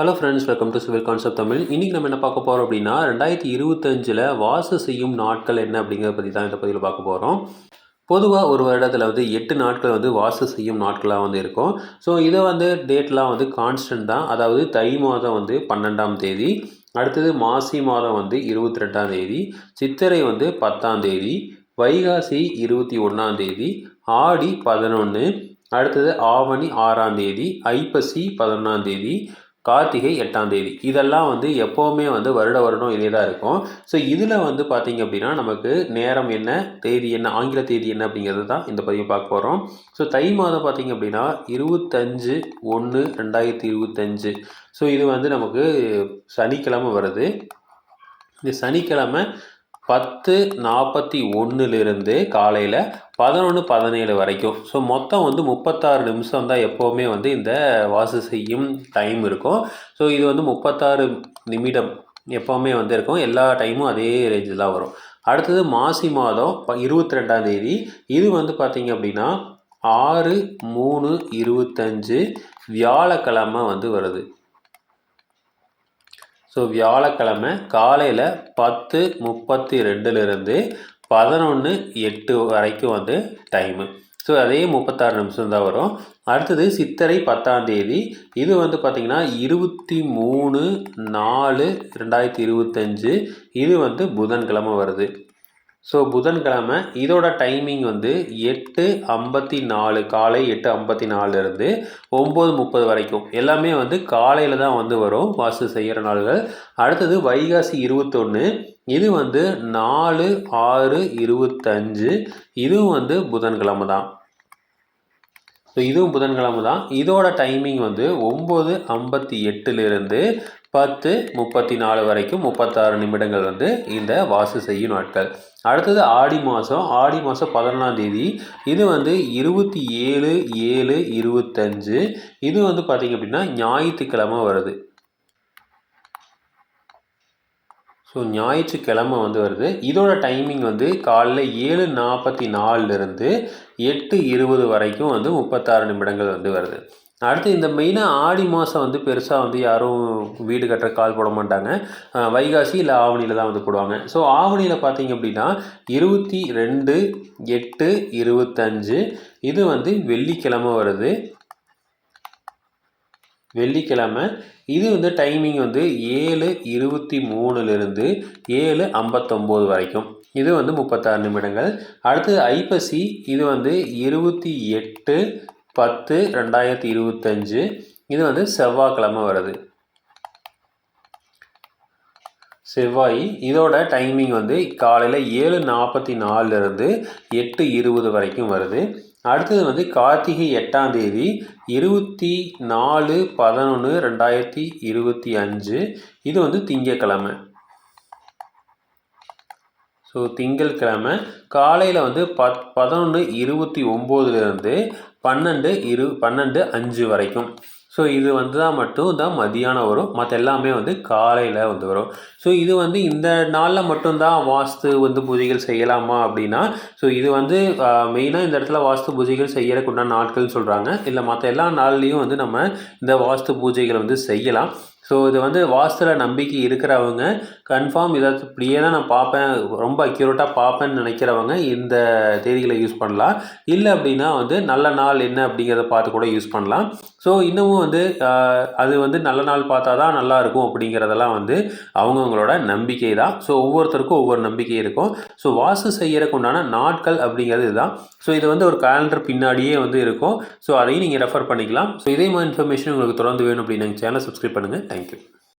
Hello friends welcome to civil concept Tamil இன்றைக்கி நம்ம என்ன பார்க்க போகிறோம் அப்படின்னா ரெண்டாயிரத்தி இருபத்தஞ்சில் வாசு செய்யும் நாட்கள் என்ன அப்படிங்கிறத பற்றி தான் இந்த பதிவில் பார்க்க போகிறோம் பொதுவாக ஒரு வருடத்தில் வந்து எட்டு நாட்கள் வந்து வாசு செய்யும் நாட்களாக வந்து இருக்கும். ஸோ இதை வந்து டேட்லாம் வந்து கான்ஸ்டன்ட் தான். அதாவது தை மாதம் வந்து பன்னெண்டாம் தேதி அடுத்தது மாசி மாதம் வந்து இருபத்தி ரெண்டாம் தேதி சித்திரை வந்து பத்தாம் தேதி வைகாசி இருபத்தி ஒன்றாம் தேதி ஆடி பதினொன்று அடுத்தது ஆவணி ஆறாம் தேதி ஐப்பசி பதினொன்றாம் தேதி கார்த்திகை எட்டாம் தேதி. இதெல்லாம் வந்து எப்போவுமே வந்து வருட வருடம் இதே தான் இருக்கும். ஸோ இதில் வந்து பார்த்திங்க அப்படின்னா நமக்கு நேரம் என்ன தேதி என்ன ஆங்கில தேதி என்ன அப்படிங்கிறது தான் இந்த பதிவு பார்க்க போகிறோம் ஸோ தை மாதம் பார்த்திங்க அப்படின்னா இருபத்தஞ்சு ஒன்று ரெண்டாயிரத்தி இருபத்தஞ்சு. ஸோ இது வந்து நமக்கு சனிக்கிழமை வருது. இந்த சனிக்கிழமை பத்து நாற்பத்தி ஒன்றுலேருந்து காலையில் பதினொன்று பதினேழு வரைக்கும். ஸோ மொத்தம் வந்து முப்பத்தாறு நிமிஷம் தான் எப்போவுமே வந்து இந்த வாசு செய்யும் டைம் இருக்கும். ஸோ இது வந்து முப்பத்தாறு நிமிடம் எப்போவுமே வந்து இருக்கும். எல்லா டைமும் அதே ரேஞ்சில் தான் வரும். அடுத்தது மாசி மாதம் இருபத்தி ரெண்டாம் தேதி. இது வந்து பார்த்திங்க அப்படின்னா ஆறு மூணு இருபத்தஞ்சு வியாழக்கிழமை வந்து வருது. ஸோ வியாழக்கிழமை காலையில் பத்து முப்பத்தி ரெண்டுலேருந்து பதினொன்று எட்டு வரைக்கும் வந்து டைமு ஸோ அதே முப்பத்தாறு நிமிஷம் தான் வரும். அடுத்தது சித்திரை பத்தாம் தேதி. இது வந்து பார்த்திங்கன்னா இருபத்தி மூணு நாலு ரெண்டாயிரத்தி இருபத்தஞ்சு. இது வந்து புதன்கிழமை வருது. ஸோ புதன்கிழமை இதோட டைமிங் வந்து எட்டு ஐம்பத்தி நாலு காலை எட்டு ஐம்பத்தி நாலுலேருந்து ஒம்பது முப்பது வரைக்கும். எல்லாமே வந்து காலையில் தான் வந்து வரும் வாசு செய்கிற நாள்கள். அடுத்தது வைகாசி இருபத்தொன்று இது வந்து நாலு ஆறு இருபத்தஞ்சு இதுவும் வந்து புதன்கிழமை தான். ஸோ இதுவும் புதன்கிழமை தான். இதோட டைமிங் வந்து ஒம்பது ஐம்பத்தி எட்டுலேருந்து பத்து முப்பத்தி நாலு வரைக்கும் முப்பத்தாறு நிமிடங்கள் வந்து இந்த வாசு செய்யும் நாட்கள். அடுத்தது ஆடி மாதம் ஆடி மாதம் பதினொன்றாம் தேதி. இது வந்து இருபத்தி ஏழு ஏழு இருபத்தஞ்சு. இது வந்து பார்த்திங்க அப்படின்னா ஞாயிற்றுக்கிழமை வருது. ஸோ ஞாயிற்றுக்கிழமை வந்து வருது. இதோட டைமிங் வந்து காலைல ஏழு நாற்பத்தி நாலுலேருந்து எட்டு இருபது வரைக்கும் வந்து முப்பத்தாறு நிமிடங்கள் வந்து வருது. அடுத்து இந்த மெயினாக ஆடி மாதம் வந்து பெருசாக வந்து யாரும் வீடு கட்டுற கால் போட மாட்டாங்க. வைகாசி இல்லை ஆவணியில் தான் வந்து போடுவாங்க. ஸோ ஆவணியில் பார்த்தீங்க அப்படின்னா இருபத்தி ரெண்டு எட்டு இருபத்தஞ்சு இது வந்து வெள்ளிக்கிழமை வருது. வெள்ளிக்கிழமை. இது வந்து டைமிங் வந்து ஏழு இருபத்தி மூணுலேருந்து ஏழு ஐம்பத்தொம்போது வரைக்கும். இது வந்து முப்பத்தாறு நிமிடங்கள். அடுத்தது ஐப்பசி இது வந்து இருபத்தி எட்டு பத்து ரெண்டாயிரத்தி இருபத்தஞ்சு. இது வந்து செவ்வாய்க்கிழமை வருது. செவ்வாய் இதோட டைமிங் வந்து காலையில் ஏழு நாற்பத்தி நாலுலேருந்து எட்டு இருபது வரைக்கும் வருது. அடுத்தது வந்து கார்த்திகை எட்டாம் தேதி இருபத்தி நாலு பதினொன்று ரெண்டாயிரத்தி இருபத்தி அஞ்சு. இது வந்து திங்கக்கிழமை ஸோ திங்கள் கிழமை காலையில் வந்து பத் பதினொன்று இருபத்தி ஒம்போதுலேருந்து பன்னெண்டு இரு பன்னெண்டு அஞ்சு வரைக்கும். ஸோ இது வந்து தான் மட்டும் தான் மதியானம் வரும். மற்ற எல்லாமே வந்து காலையில் வந்து வரும். ஸோ இது வந்து இந்த நாளில் மட்டும்தான் வாஸ்து வந்து பூஜைகள் செய்யலாமா அப்படின்னா ஸோ இது வந்து மெயினாக இந்த இடத்துல வாஸ்து பூஜைகள் செய்யறதுக்குண்டான நாட்கள்னு சொல்கிறாங்க இல்லை மற்ற எல்லா நாள்லேயும் வந்து நம்ம இந்த வாஸ்து பூஜைகளை வந்து செய்யலாம். ஸோ இது வந்து வாஸ்துல நம்பிக்கை இருக்கிறவங்க கன்ஃபார்ம் இதை இப்படியே தான் நான் பார்ப்பேன் ரொம்ப அக்யூரேட்டாக பார்ப்பேன்னு நினைக்கிறவங்க இந்த தேதிகளை யூஸ் பண்ணலாம். இல்லை அப்படின்னா வந்து நல்ல நாள் என்ன அப்படிங்கிறத பார்த்து கூட யூஸ் பண்ணலாம். ஸோ இன்னமும் வந்து அது வந்து நல்ல நாள் பார்த்தா தான் நல்லாயிருக்கும் அப்படிங்கிறதெல்லாம் வந்து அவங்கவுங்களோட நம்பிக்கை தான். ஸோ ஒவ்வொருத்தருக்கும் ஒவ்வொரு நம்பிக்கை இருக்கும். ஸோ வாசு செய்கிறக்கு உண்டான நாட்கள் அப்படிங்கிறது இதுதான். ஸோ இது வந்து ஒரு கேலண்டர் பின்னாடியே வந்து இருக்கும். ஸோ அதையும் நீங்கள் ரெஃபர் பண்ணிக்கலாம். ஸோ இதே மாதிரி இன்ஃபர்மேஷன் உங்களுக்கு தொடர்ந்து வேணும் அப்படின்னு சேனல் சப்ஸ்கிரைப் பண்ணுங்கள் தேங்க்யூ